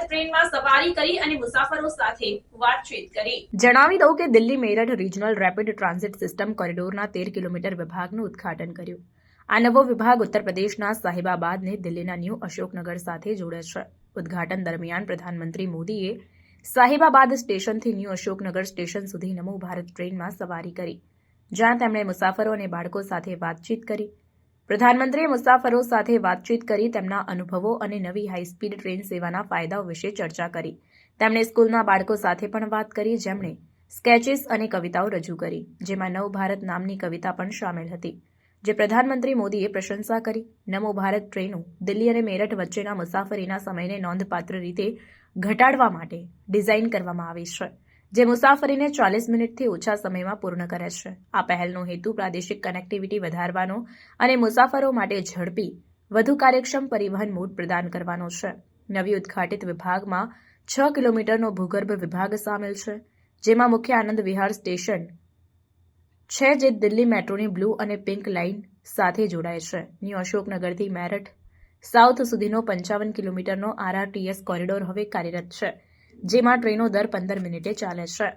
ટ્રેનમાં સવારી કરી અને મુસાફરો સાથે વાતચીત કરી. જણાવી દઉં કે Delhi Meerut regional rapid transit system કોરિડોરના તેર કિલોમીટર વિભાગનું ઉદઘાટન કર્યું. આ નવો વિભાગ ઉત્તર પ્રદેશના સાહિબાબાદને દિલ્હીના ન્યૂ અશોકનગર સાથે જોડે છે. ઉદ્ઘાટન દરમિયાન પ્રધાનમંત્રી મોદીએ સાહિબાબાદ સ્ટેશનથી ન્યૂ અશોકનગર સ્ટેશન સુધી નમો ભારત ટ્રેનમાં સવારી કરી. જ્યાં તેમણે મુસાફરો અને બાળકો સાથે વાતચીત કરી. પ્રધાનમંત્રીએ મુસાફરો સાથે વાતચીત કરી તેમના અનુભવો અને નવી હાઈસ્પીડ ટ્રેન સેવાના ફાયદાઓ વિશે ચર્ચા કરી. તેમણે સ્કૂલના બાળકો સાથે પણ વાત કરી, જેમણે સ્કેચીસ અને કવિતાઓ રજૂ કરી, જેમાં નવ ભારત નામની કવિતા પણ સામેલ હતી, જે પ્રધાનમંત્રી મોદીએ પ્રશંસા કરી. નમો ભારત ટ્રેનો દિલ્હી અને મેરઠ વચ્ચેના મુસાફરીના સમયને નોંધપાત્ર રીતે ઘટાડવા માટે ડિઝાઇન કરવામાં આવી છે. જે મુસાફરીને ચાલીસ મિનિટથી ઓછા સમયમાં પૂર્ણ કરે છે. આ પહેલનો હેતુ પ્રાદેશિક કનેક્ટિવિટી વધારવાનો અને મુસાફરો માટે ઝડપી, વધુ કાર્યક્ષમ પરિવહન મોડ પ્રદાન કરવાનો છે. નવી ઉદ્ઘાટિત વિભાગમાં છ કિલોમીટરનો ભૂગર્ભ વિભાગ સામેલ છે, જેમાં મુખ્ય આનંદ વિહાર સ્ટેશન છે, જે દિલ્હી મેટ્રોની બ્લુ અને પિંક લાઇન સાથે જોડાય છે. ન્યૂ અશોકનગરથી મેરઠ, સાઉથ સુધીનો પંચાવન કિલોમીટરનો આરઆરટીએસ કોરિડોર હવે કાર્યરત છે. જેમાં ટ્રેનો દર પંદર મિનિટે ચાલે છે.